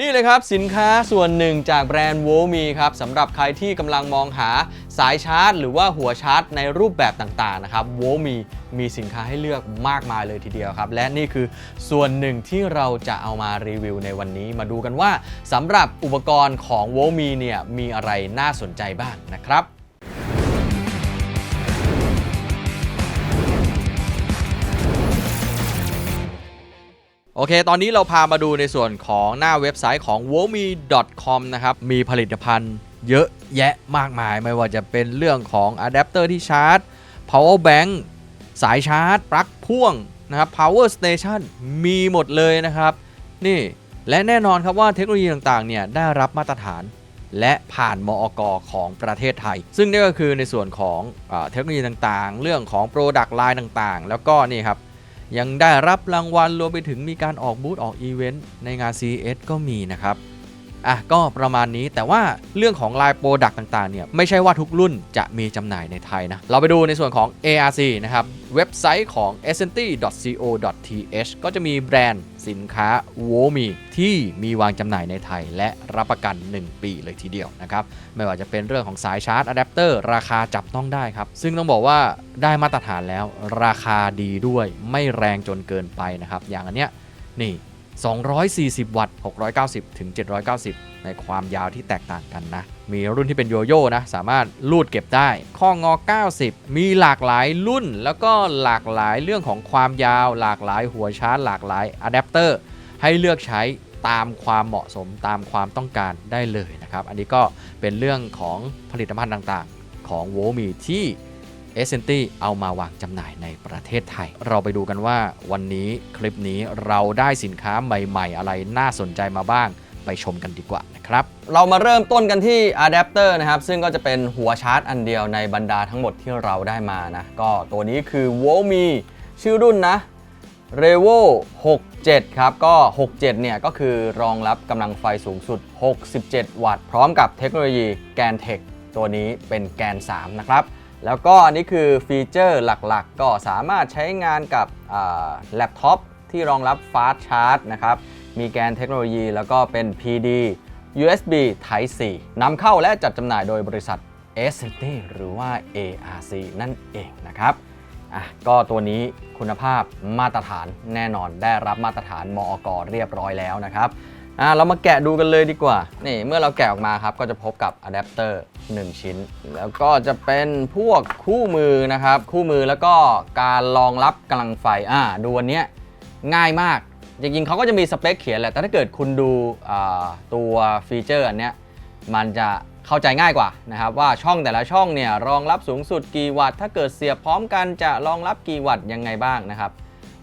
นี่เลยครับ สินค้าส่วนหนึ่งจากแบรนด์โวมีครับสำหรับใครที่กำลังมองหาสายชาร์จ หรือว่าหัวชาร์จ ในรูปแบบต่างๆนะครับโวมีมีสินค้าให้เลือกมากมายเลยทีเดียวครับ และนี่คือส่วนหนึ่งที่เราจะเอามารีวิวในวันนี้ มาดูกันว่าสำหรับอุปกรณ์ของโวมีเนี่ยมีอะไรน่าสนใจบ้างนะครับ โอเค ตอนนี้เราพามาดูในส่วนของหน้าเว็บไซต์ของ w o m i c o m นะครับ มีผลิตภัณฑ์เยอะแยะมากมาย ไม่ว่าจะเป็นเรื่องของอะแดปเตอร์ที่ชาร์จ power bank สายชาร์จ ปลั๊กพ่วงนะครับ power station มีหมดเลยนะครับ นี่และแน่นอนครับว่าเทคโนโลยีต่างๆเนี่ยได้รับมาตรฐาน และผ่านมอกของประเทศไทย ซึ่งนี่ก็คือในส่วนของอเทคโนโลยีต่างๆ เรื่องของ Product Line ต่างๆ แล้วก็นี่ครับ ยังได้รับรางวัลรวมไปถึงมีการออกบูธออกอีเวนต์ในงาน CES ก็มีนะครับ อะก็ประมาณนี้แต่ว่าเรื่องของลายโปรดักต์ต่างๆเนี่ยไม่ใช่ว่าทุกรุ่นจะมีจำหน่ายในไทยนะเราไปดูในส่วนของ ARC นะครับเว็บไซต์ของ e s s e n t c o th ก็จะมีแบรนด์สินค้า w o m i ที่มีวางจำหน่ายในไทย และรับประกัน 1 ปีเลยทีเดียวนะครับไม่ว่าจะเป็นเรื่องของสายชาร์จอะแดปเตอร์ราคาจับต้องได้ครับ ซึ่งต้องบอกว่าได้มาตรฐานแล้วราคาดีด้วยไม่แรงจนเกินไปนะครับอย่างอันเนี้ยนี่ 240 วัตต์ 690 ถึง 790 ในความยาวที่แตกต่างกันนะ มีรุ่นที่เป็นโยโย่นะ สามารถลูดเก็บได้ ข้องอ 90 มีหลากหลายรุ่น แล้วก็หลากหลายเรื่องของความยาว หลากหลายหัวชาร์จ หลากหลายอะแดปเตอร์ ให้เลือกใช้ตามความเหมาะสมตามความต้องการได้เลยนะครับ อันนี้ก็เป็นเรื่องของผลิตภัณฑ์ต่างๆ ของโวมีที่ เอเซนตี้เอามาวางจำหน่ายในประเทศไทย เราไปดูกันว่าวันนี้คลิปนี้เราได้สินค้าใหม่ๆ อะไรน่าสนใจมาบ้าง ไปชมกันดีกว่านะครับ เรามาเริ่มต้นกันที่อะแดปเตอร์นะครับ ซึ่งก็จะเป็นหัวชาร์จอันเดียวในบรรดาทั้งหมดที่เราได้มานะ ก็ตัวนี้คือ w o m i ชื่อรุ่นนะ r e v o 67 ครับ ก็ 67 เนี่ย ก็คือรองรับกำลังไฟสูงสุด 67 วัตต์ พร้อมกับเทคโนโลยีแกนเทคตัวนี้เป็นแกน 3 นะครับ แล้วก็อันนี้คือฟีเจอร์หลักๆ ก็สามารถใช้งานกับแล็ปท็อปที่รองรับ Fast Charge นะครับ มีแกนเทคโนโลยีแล้วก็เป็น PD USB Type C นำเข้าและจัดจำหน่ายโดยบริษัท s c t หรือว่า ARC นั่นเองนะครับอะก็ตัวนี้คุณภาพมาตรฐานแน่นอนได้รับมาตรฐานมอกเรียบร้อยแล้วนะครับ อะเรามาแกะดูกันเลยดีกว่า นี่เมื่อเราแกะออกมาครับ ก็จะพบกับอะแดปเตอร์1ชิ้น แล้วก็จะเป็นพวกคู่มือนะครับ คู่มือแล้วก็การรองรับกำลังไฟอ่าดูวันนี้ง่ายมาก จริงๆเขาก็จะมีสเปคเขียนแหละ แต่ถ้าเกิดคุณดูอ่าตัวฟีเจอร์อันเนี้ยมันจะเข้าใจง่ายกว่านะครับ ว่าช่องแต่ละช่องเนี่ยรองรับสูงสุดกี่วัตต์ถ้าเกิดเสียบพร้อมกันจะรองรับกี่วัตต์ยังไงบ้างนะครับ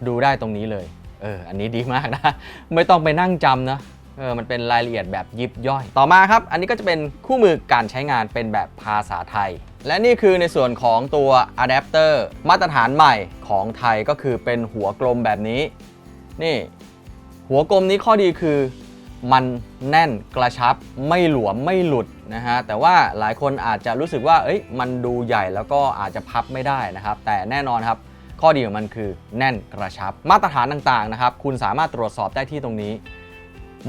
ดูได้ตรงนี้เลยเอออันนี้ดีมากนะ ไม่ต้องไปนั่งจำนะ เออมันเป็นรายละเอียดแบบยิบย่อย ต่อมาครับ อันนี้ก็จะเป็นคู่มือการใช้งานเป็นแบบภาษาไทย และนี่คือในส่วนของตัวอะแดปเตอร์มาตรฐานใหม่ของไทยก็คือเป็นหัวกลมแบบนี้ นี่ หัวกลมนี้ข้อดีคือ มันแน่นกระชับไม่หลวมไม่หลุดนะฮะ แต่ว่าหลายคนอาจจะรู้สึกว่า เอ้ย มันดูใหญ่แล้วก็อาจจะพับไม่ได้นะครับ แต่แน่นอนครับข้อดีของมันคือแน่นกระชับ มาตรฐานต่างๆนะครับ คุณสามารถตรวจสอบได้ที่ตรงนี้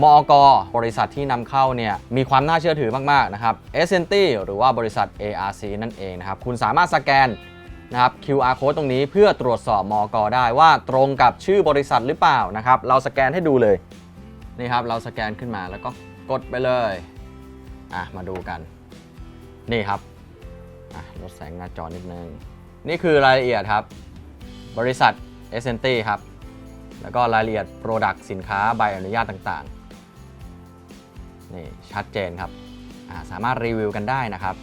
มอกบริษัทที่นำเข้าเนี่ยมีความน่าเชื่อถือมากๆนะครับ s n t หรือว่าบริษัท ARC นั่นเองนะครับ คุณสามารถสแกนนะครับ QR code ตรงนี้เพื่อตรวจสอบมอกได้ว่าตรงกับชื่อบริษัทหรือเปล่านะครับ เราสแกนให้ดูเลยนี่ครับเราสแกนขึ้นมาแล้วก็กดไปเลยอะมาดูกัน นี่ครับอะลดแสงหน้าจอนิดนึง นี่คือรายละเอียดครับ บริษัท s n t ครับ แล้วก็รายละเอียด Product สินค้าใบอนุญาตต่าง นี่ชัดเจนครับาสามารถรีวิวกันได้นะครับ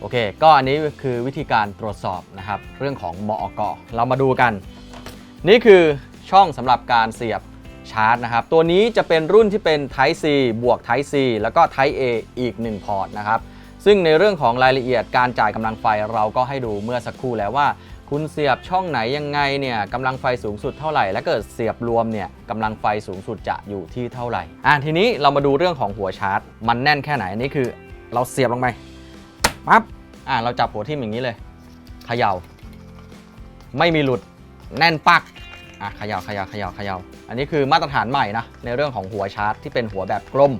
โอเค ก็อันนี้คือวิธีการตรวจสอบนะครับ เรื่องของมอกเรามาดูกัน นี่คือช่องสำหรับการเสียบชาร์จนะครับ ตัวนี้จะเป็นรุ่นที่เป็น Type C บวก Type C แล้วก็ Type A อีก 1 พอร์ตนะครับ ซึ่งในเรื่องของรายละเอียดการจ่ายกำลังไฟเราก็ให้ดูเมื่อสักครู่แล้วว่า คุณเสียบช่องไหนยังไงเนี่ยกำลังไฟสูงสุดเท่าไหร่ และเกิดเสียบรวมเนี่ยกำลังไฟสูงสุดจะอยู่ที่เท่าไหร่อะทีนี้เรามาดูเรื่องของหัวชาร์จ มันแน่นแค่ไหนอันนี้คือเราเสียบลงไปปั๊บอะเราจับหัวทิ่มอย่างนี้เลยเขย่า ไม่มีหลุดแน่นปักอะเขย่าเขย่าเขย่าเขย่าอันนี้คือมาตรฐานใหม่นะในเรื่องของหัวชาร์จที่เป็นหัวแบบกลม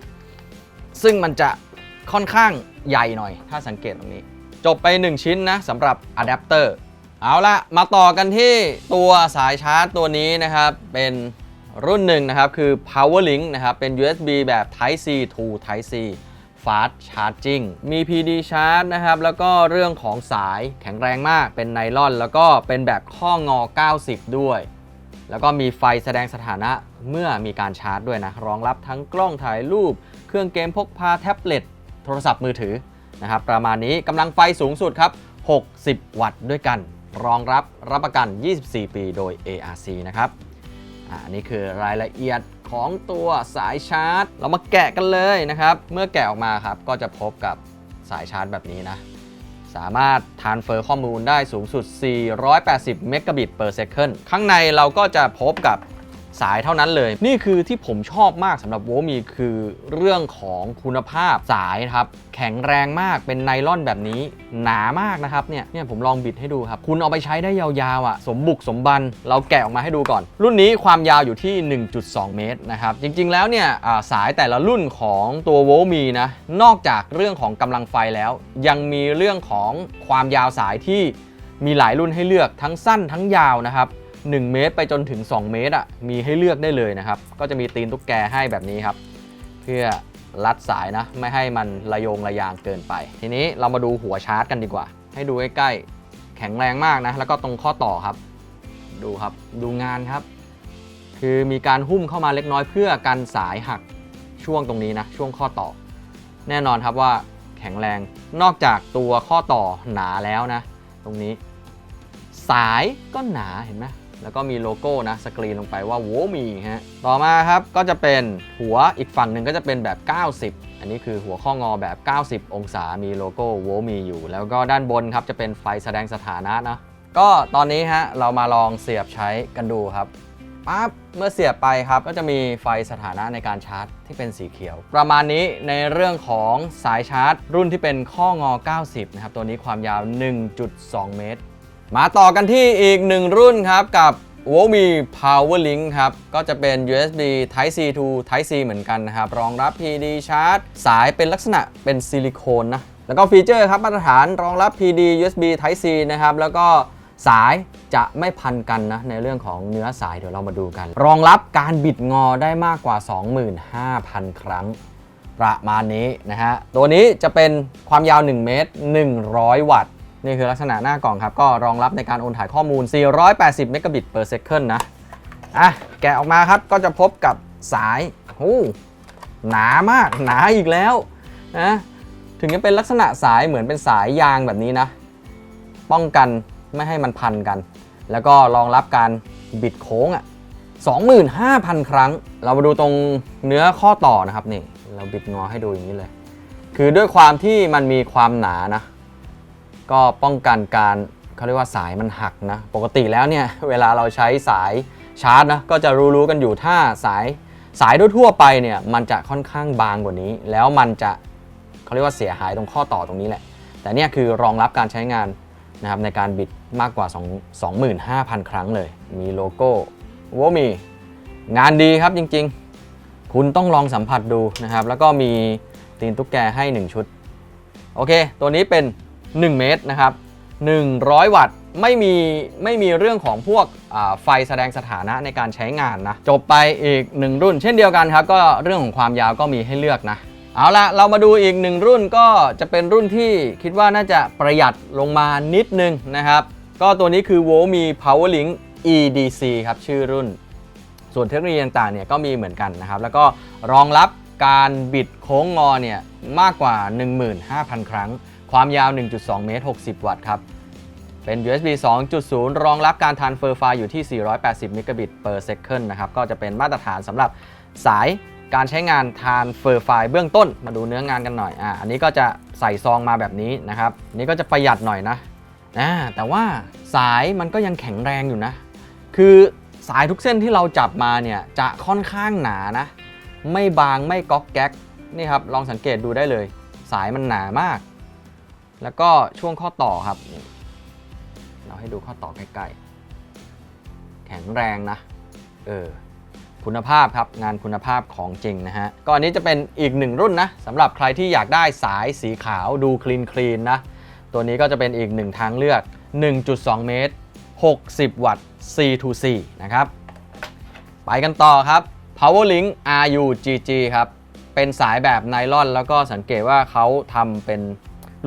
ซึ่งมันจะค่อนข้างใหญ่หน่อย ถ้าสังเกตตรงนี้ จบไป 1 ชิ้นนะสำหรับอะแดปเตอร์ เอาละมาต่อกันที่ตัวสายชาร์จตัวนี้นะครับ เป็นรุ่นหนึ่งนะครับ คือ PowerLink นะครับ เป็น USB แบบ Type C to Type C Fast Charging มี PD Charge นะครับ แล้วก็เรื่องของสายแข็งแรงมาก เป็นไนลอน แล้วก็เป็นแบบข้องอ 90 ด้วย แล้วก็มีไฟแสดงสถานะเมื่อมีการชาร์จด้วยนะ รองรับทั้งกล้องถ่ายรูป เครื่องเกมพกพาแท็บเล็ต โทรศัพท์มือถือนะครับ ประมาณนี้กำลังไฟสูงสุดครับ 60 วัตต์ด้วยกัน รองรับรับประกัน 24 ปีโดย ARC นะครับอ่าอันนี้คือรายละเอียดของตัวสายชาร์จ เรามาแกะกันเลยนะครับ เมื่อแกะออกมาครับ ก็จะพบกับสายชาร์จแบบนี้นะ สามารถทานเฟอร์ข้อมูลได้สูงสุด 480 เมกะบิต per second ข้างในเราก็จะพบกับ สายเท่านั้นเลย นี่คือที่ผมชอบมากสำหรับโวมีคือเรื่องของคุณภาพสายครับแข็งแรงมากเป็นไนล่อนแบบนี้หนามากนะครับเนี่ยเนี่ยผมลองบิดให้ดูครับ คุณเอาไปใช้ได้ยาวๆอะสมบุกสมบันเราแกะออกมาให้ดูก่อน รุ่นนี้ความยาวอยู่ที่ 1.2 เมตรนะครับจริงๆแล้วเนี่ยสายแต่ละรุ่นของตัวโวมีนะนอกจากเรื่องของกำลังไฟแล้ว ยังมีเรื่องของความยาวสายที่มีหลายรุ่นให้เลือกทั้งสั้นทั้งยาวนะครับ 1 เมตร ไปจนถึง 2 เมตรอะมีให้เลือกได้เลยนะครับ ก็จะมีตีนตุ๊กแกให้แบบนี้ครับ เพื่อรัดสายนะ ไม่ให้มันระโยงระยางเกินไป ทีนี้เรามาดูหัวชาร์จกันดีกว่า ให้ดูใกล้ๆแข็งแรงมากนะ แล้วก็ตรงข้อต่อครับ ดูครับดูงานครับ คือมีการหุ้มเข้ามาเล็กน้อยเพื่อกันสายหักช่วงตรงนี้นะ ช่วงข้อต่อ แน่นอนครับว่าแข็งแรงนอกจากตัวข้อต่อหนาแล้วนะ ตรงนี้ สายก็หนาเห็นไหม แล้วก็มีโลโก้นะสกรีนลงไปว่าโวมีฮะต่อมาครับก็จะเป็นหัวอีกฝั่งหนึ่งก็จะเป็นแบบ 90 อันนี้คือหัวข้องอแบบ 90 องศามีโลโก้โวมีอยู่ แล้วก็ด้านบนครับจะเป็นไฟแสดงสถานะนะก็ตอนนี้ฮะเรามาลองเสียบใช้กันดูครับปั๊บเมื่อเสียบไปครับ ก็จะมีไฟสถานะในการชาร์จที่เป็นสีเขียว ประมาณนี้ในเรื่องของสายชาร์จ รุ่นที่เป็นข้องอ 90 นะครับ ตัวนี้ความยาว 1.2 เมตร มาต่อกันที่อีกหนึ่งรุ่นครับกับ w o m i PowerLink ครับ ก็จะเป็น USB Type C to Type C เหมือนกันนะครับ รองรับ PD Charge สายเป็นลักษณะเป็นซิลิโคนนะ แล้วก็ฟีเจอร์ครับมาตรฐานรองรับ PD USB Type C นะครับ แล้วก็สายจะไม่พันกันนะ ในเรื่องของเนื้อสายเดี๋ยวเรามาดูกัน รองรับการบิดงอได้มากกว่า 25,000 ครั้ง ประมาณนี้นะฮะ ตัวนี้จะเป็นความยาว 1 เมตร 100 วัตต์ นี่คือลักษณะหน้ากล่องครับ ก็รองรับในการโอนถ่ายข้อมูล 480 เมกะบิต per second นะ อะ แกะออกมาครับ ก็จะพบกับสายโอ้หนามาก หนาอีกแล้วนะถึงจะเป็นลักษณะสายเหมือนเป็นสายยางแบบนี้นะ ป้องกันไม่ให้มันพันกัน แล้วก็รองรับการบิดโค้งอะ25,000 ครั้ง เรามาดูตรงเนื้อข้อต่อนะครับนี่ เราบิดงอให้ดูอย่างนี้เลย คือด้วยความที่มันมีความหนานะ ก็ป้องกันการเขาเรียกว่าสายมันหักนะ ปกติแล้วเนี่ยเวลาเราใช้สายชาร์จนะก็จะรู้ๆกันอยู่ถ้าสายสายทั่วไปเนี่ยมันจะค่อนข้างบางกว่านี้ แล้วมันจะเขาเรียกว่าเสียหายตรงข้อต่อตรงนี้แหละ แต่เนี่ยคือรองรับการใช้งานนะครับในการบิดมากกว่า2 25,000 ครั้งเลย มีโลโก้ว่ามีงานดีครับจริงๆ คุณต้องลองสัมผัสดูนะครับ แล้วก็มีตีนตุ๊กแกให้ 1 ชุด โอเค ตัวนี้เป็น 1 เมตรนะครับ 100 วัตต์ไม่มีไม่มีเรื่องของพวกไฟแสดงสถานะในการใช้งานนะ จบไปอีก 1 รุ่น เช่นเดียวกันครับ ก็เรื่องของความยาวก็มีให้เลือกนะเอาละเรามาดูอีกหนึ่งรุ่นก็จะเป็นรุ่นที่คิดว่าน่าจะประหยัดลงมานิดนึงนะครับ ก็ตัวนี้คือ w o m i PowerLink EDC ครับชื่อรุ่น ส่วนเทคโนโลยีต่างๆเนี่ยก็มีเหมือนกันนะครับ แล้วก็รองรับการบิดโค้งงอเนี่ยมากกว่า 15,000 ครั้ง ความยาว 1.2 เมตร 60 วัตต์ครับ เป็น USB 2.0 รองรับการทานเฟอร์ไฟล์อยู่ที่ 480เมกะบิต per second นะครับ ก็จะเป็นมาตรฐานสำหรับสายการใช้งานทานเฟอร์ไฟล์เบื้องต้น มาดูเนื้องานกันหน่อย อ่า อันนี้ก็จะใส่ซองมาแบบนี้นะครับนนี้ก็จะประหยัดหน่อยนะอ่าแต่ว่าสายมันก็ยังแข็งแรงอยู่นะ คือสายทุกเส้นที่เราจับมาเนี่ยจะค่อนข้างหนานะ ไม่บางไม่ก๊อกแก๊กนี่ครับลองสังเกตดูได้เลย สายมันหนามาก แล้วก็ช่วงข้อต่อครับ เราให้ดูข้อต่อใกล้ๆ แข็งแรงนะ เออ คุณภาพครับ งานคุณภาพของจริงนะฮะ ก็อันนี้จะเป็นอีกหนึ่งรุ่นนะสำหรับใครที่อยากได้สายสีขาวดูคลีนคลีนนะ ตัวนี้ก็จะเป็นอีกหนึ่งทางเลือก 1.2 เมตร 60 วัตต์ C to C นะครับ ไปกันต่อครับ PowerLink RUGG ครับ เป็นสายแบบไนลอน แล้วก็สังเกตว่าเขาทำเป็น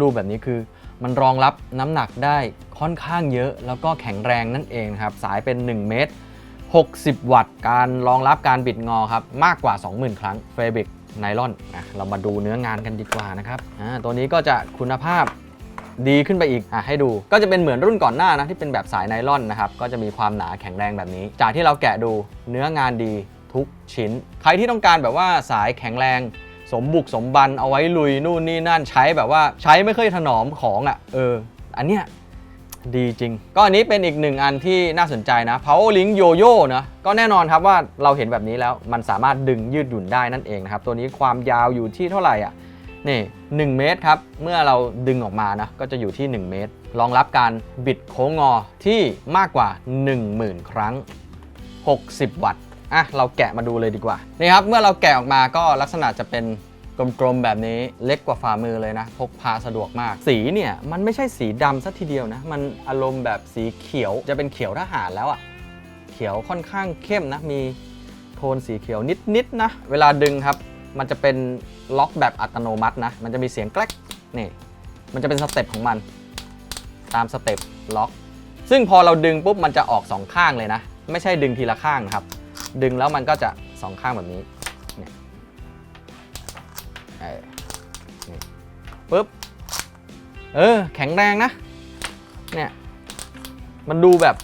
รูปแบบนี้คือ มันรองรับน้ำหนักได้ค่อนข้างเยอะ แล้วก็แข็งแรงนั่นเองนะครับ สายเป็น 1 เมตร 60 วัตต์ การรองรับการบิดงอครับ มากกว่า 20,000 ครั้งเฟบิกไนลอนนะเรามาดูเนื้องานกันดีกว่านะครับอ่าตัวนี้ก็จะคุณภาพดีขึ้นไปอีกอะให้ดู ก็จะเป็นเหมือนรุ่นก่อนหน้านะที่เป็นแบบสายไนลอนนะครับ ก็จะมีความหนาแข็งแรงแบบนี้ จากที่เราแกะดูเนื้องานดีทุกชิ้น ใครที่ต้องการแบบว่าสายแข็งแรง สมบุกสมบันเอาไว้ลุยนู่นนี่นั่นใช้แบบว่าใช้ไม่เคยถนอมของอะเออ อันเนี้ยดีจริง ก็อันนี้เป็นอีกหนึ่งอันที่น่าสนใจนะ Power Link Yo-Yo นะก็แน่นอนครับว่าเราเห็นแบบนี้แล้วมันสามารถดึงยืดหยุ่นได้นั่นเองนะครับ ตัวนี้ความยาวอยู่ที่เท่าไหร่อะนี่1เมตรครับ เมื่อเราดึงออกมานะก็จะอยู่ที่ 1 เมตร รองรับการบิดโค้งงอที่มากกว่า 10,000 ครั้ง 60 วัตต์ อะเราแกะมาดูเลยดีกว่านี่ครับเมื่อเราแกะออกมาก็ลักษณะจะเป็นกลมๆแบบนี้เล็กกว่าฝ่ามือเลยนะ พกพาสะดวกมาก สีเนี่ยมันไม่ใช่สีดำสัทีเดียวนะ มันอารมณ์แบบสีเขียวจะเป็นเขียวทหารแล้วอะ่ะเขียวค่อนข้างเข้มนะ มีโทนสีเขียวนิดๆนะ เวลาดึงครับ มันจะเป็นล็อกแบบอัตโนมัตินะ มันจะมีเสียงแกลกนี่ มันจะเป็นสเต็ปของมัน ตามสเต็ปล็อก ซึ่งพอเราดึงปุ๊บมันจะออกสองข้างเลยนะ ไม่ใช่ดึงทีละข้างนะครับ ดึงแล้วมันก็จะสองข้างแบบนี้เนี่ยปุ๊บ เออ แข็งแรงนะ เนี่ย มันดูแบบ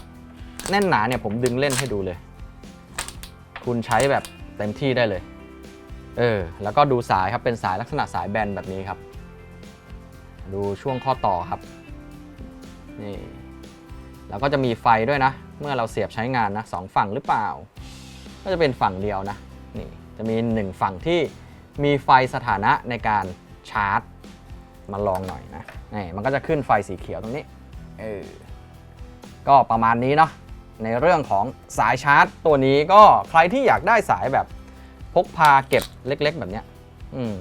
แน่นหนาเนี่ยผมดึงเล่นให้ดูเลย คุณใช้แบบเต็มที่ได้เลย เออ แล้วก็ดูสายครับ เป็นสายลักษณะสายแบนแบบนี้ครับ ดูช่วงข้อต่อครับ นี่ แล้วก็จะมีไฟด้วยนะ เมื่อเราเสียบใช้งานนะสองฝั่งหรือเปล่า ก็จะเป็นฝั่งเดียวนะนี่จะมีหนึ่งฝั่งที่มีไฟสถานะในการชาร์จ มาลองหน่อยนะนี่มันก็จะขึ้นไฟสีเขียวตรงนี้เออก็ประมาณนี้เนาะในเรื่องของสายชาร์จ ตัวนี้ก็ใครที่อยากได้สายแบบพกพาเก็บเล็ก ๆ แบบเนี้ยอืม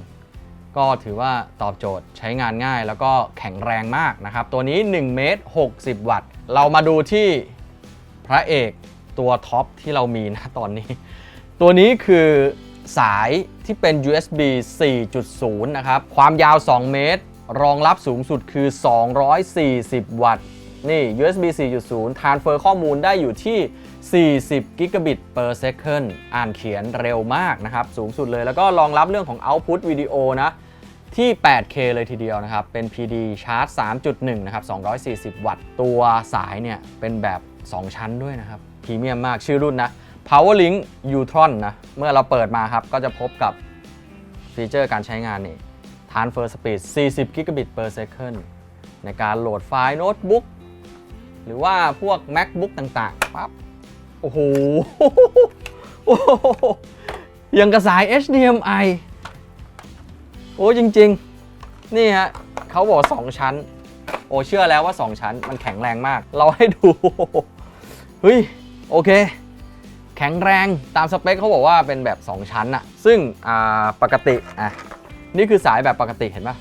ก็ถือว่าตอบโจทย์ใช้งานง่ายแล้วก็แข็งแรงมากนะครับ ตัวนี้1เมตร60 วัตต์ เรามาดูที่พระเอก ตัวท็อปที่เรามีนะตอนนี้ ตัวนี้คือสายที่เป็น USB 4.0 นะครับ ความยาว 2 เมตร รองรับสูงสุดคือ 240 วัตต์ นี่ USB 4.0 transfer ข้อมูลได้อยู่ที่ 40 กิกะบิต per second อ่านเขียนเร็วมากนะครับ สูงสุดเลย แล้วก็รองรับเรื่องของ output วิดีโอนะ ที่ 8K เลยทีเดียวนะครับ เป็น PD ชาร์จ 3.1 นะครับ 240 วัตต์ ตัวสายเนี่ยเป็นแบบ 2 ชั้นด้วยนะครับ พรีเมียมมากชื่อรุ่นนะ PowerLink Utron นะ เมื่อเราเปิดมาครับ ก็จะพบกับฟีเจอร์การใช้งานนี่ Transfer Speed 40 Gigabit per second ในการโหลดไฟล์โน้ตบุ๊กหรือว่าพวก MacBook ต่างๆปั๊บโอ้โหโอ้โหยังกระสาย HDMI โอ้จริง ๆ นี่ฮะเขาบอก 2 ชั้น โอ้เชื่อแล้วว่า 2 ชั้นมันแข็งแรงมาก เราให้ดู เฮ้ย โอเค แข็งแรงตามสเปคเขาบอกว่าเป็นแบบ 2 ชั้นอะซึ่งปกติอะนี่คือสายแบบปกติเห็นปะ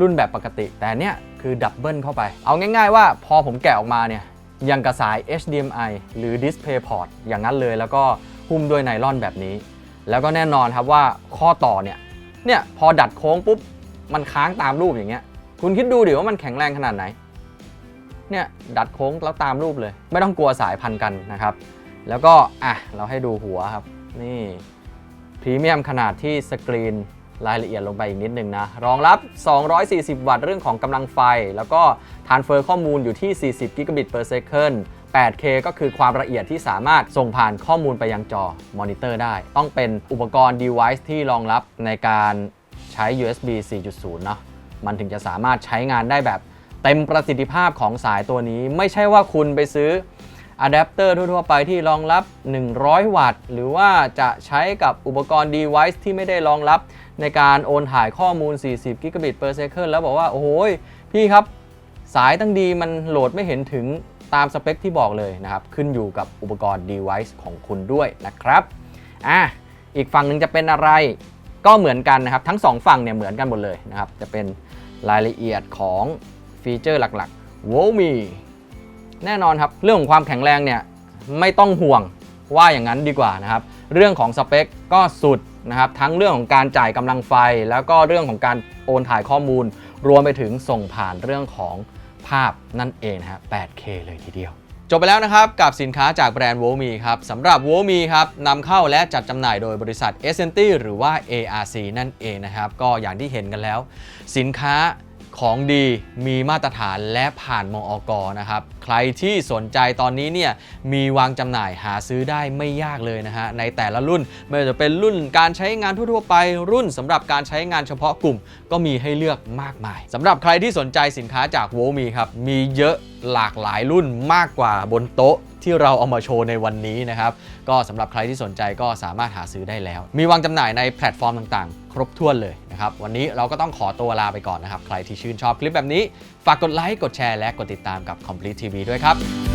รุ่นแบบปกติ แต่เนี้ยคือดับเบิลเข้าไป เอาง่ายๆว่าพอผมแกะออกมาเนี่ยยังกระสาย HDMI หรือ DisplayPort อย่างนั้นเลยแล้วก็หุ้มด้วยไนลอนแบบนี้ แล้วก็แน่นอนครับว่าข้อต่อเนี่ยเนี่ยพอดัดโค้งปุ๊บ มันค้างตามรูปอย่างเงี้ย คุณคิดดูดิว่ามันแข็งแรงขนาดไหน เนี่ยดัดโค้งแล้วตามรูปเลย ไม่ต้องกลัวสายพันกันนะครับ แล้วก็อะเราให้ดูหัวครับ นี่พรีเมียมขนาดที่สกรีนรายละเอียดลงไปอีกนิดนึงนะ รองรับ 240 วัตต์เรื่องของกำลังไฟ แล้วก็ทานเฟอร์ข้อมูลอยู่ที่ 40 กิกะบิต per second 8K ก็คือความละเอียดที่สามารถส่งผ่านข้อมูลไปยังจอมอนิเตอร์ได้ ต้องเป็นอุปกรณ์ device ที่รองรับในการใช้ USB 4.0 เนาะมันถึงจะสามารถใช้งานได้แบบ เต็มประสิทธิภาพของสายตัวนี้ ไม่ใช่ว่าคุณไปซื้ออะแดปเตอร์ทั่ว ๆ ไปที่รองรับ 100 วัตต์ หรือว่าจะใช้กับอุปกรณ์ device ที่ไม่ได้รองรับในการโอนถ่ายข้อมูล 40กิกะบิต per second แล้วบอกว่า โอ้โหพี่ครับ สายตั้งดีมันโหลดไม่เห็นถึงตามสเปคที่บอกเลยนะครับ ขึ้นอยู่กับอุปกรณ์ device ของคุณด้วยนะครับอะอีกฝั่งหนึ่งจะเป็นอะไรก็เหมือนกันนะครับ ทั้ง 2 ฝั่งเนี่ยเหมือนกันหมดเลยนะครับ จะเป็นรายละเอียดของ ฟีเจอร์หลักๆ w o m i แน่นอนครับเรื่องของความแข็งแรงเนี่ยไม่ต้องห่วงว่าอย่างนั้นดีกว่านะครับ เรื่องของสเปคก็สุดนะครับ ทั้งเรื่องของการจ่ายกำลังไฟ แล้วก็เรื่องของการโอนถ่ายข้อมูล รวมไปถึงส่งผ่านเรื่องของภาพนั่นเองนะฮะ 8K เลยทีเดียว จบไปแล้วนะครับ กับสินค้าจากแบรนด์ w o m i ครับสำหรับ w o m i ครับนำเข้าและจัดจำหน่ายโดยบริษัท e s c e n t y หรือว่า ARC นั่นเองนะครับ ก็อย่างที่เห็นกันแล้ว สินค้า ของดีมีมาตรฐานและผ่านมออกนะครับ ใครที่สนใจตอนนี้เนี่ยมีวางจำหน่ายหาซื้อได้ไม่ยากเลยนะฮะ ในแต่ละรุ่นไม่ว่าจะเป็นรุ่นการใช้งานทั่วๆไป รุ่นสำหรับการใช้งานเฉพาะกลุ่ม ก็มีให้เลือกมากมายสำหรับใครที่สนใจสินค้าจากโวมีครับมีเยอะหลากหลายรุ่นมากกว่าบนโต๊ะ ที่เราเอามาโชว์ในวันนี้นะครับก็สำหรับใครที่สนใจก็สามารถหาซื้อได้แล้ว มีวางจำหน่ายในแพลตฟอร์มต่างๆ ครบถ้วนเลยนะครับวันนี้เราก็ต้องขอตัวลาไปก่อนนะครับ ใครที่ชื่นชอบคลิปแบบนี้ ฝากกดไลค์กดแชร์และกดติดตามกับ Complete TV ด้วยครับ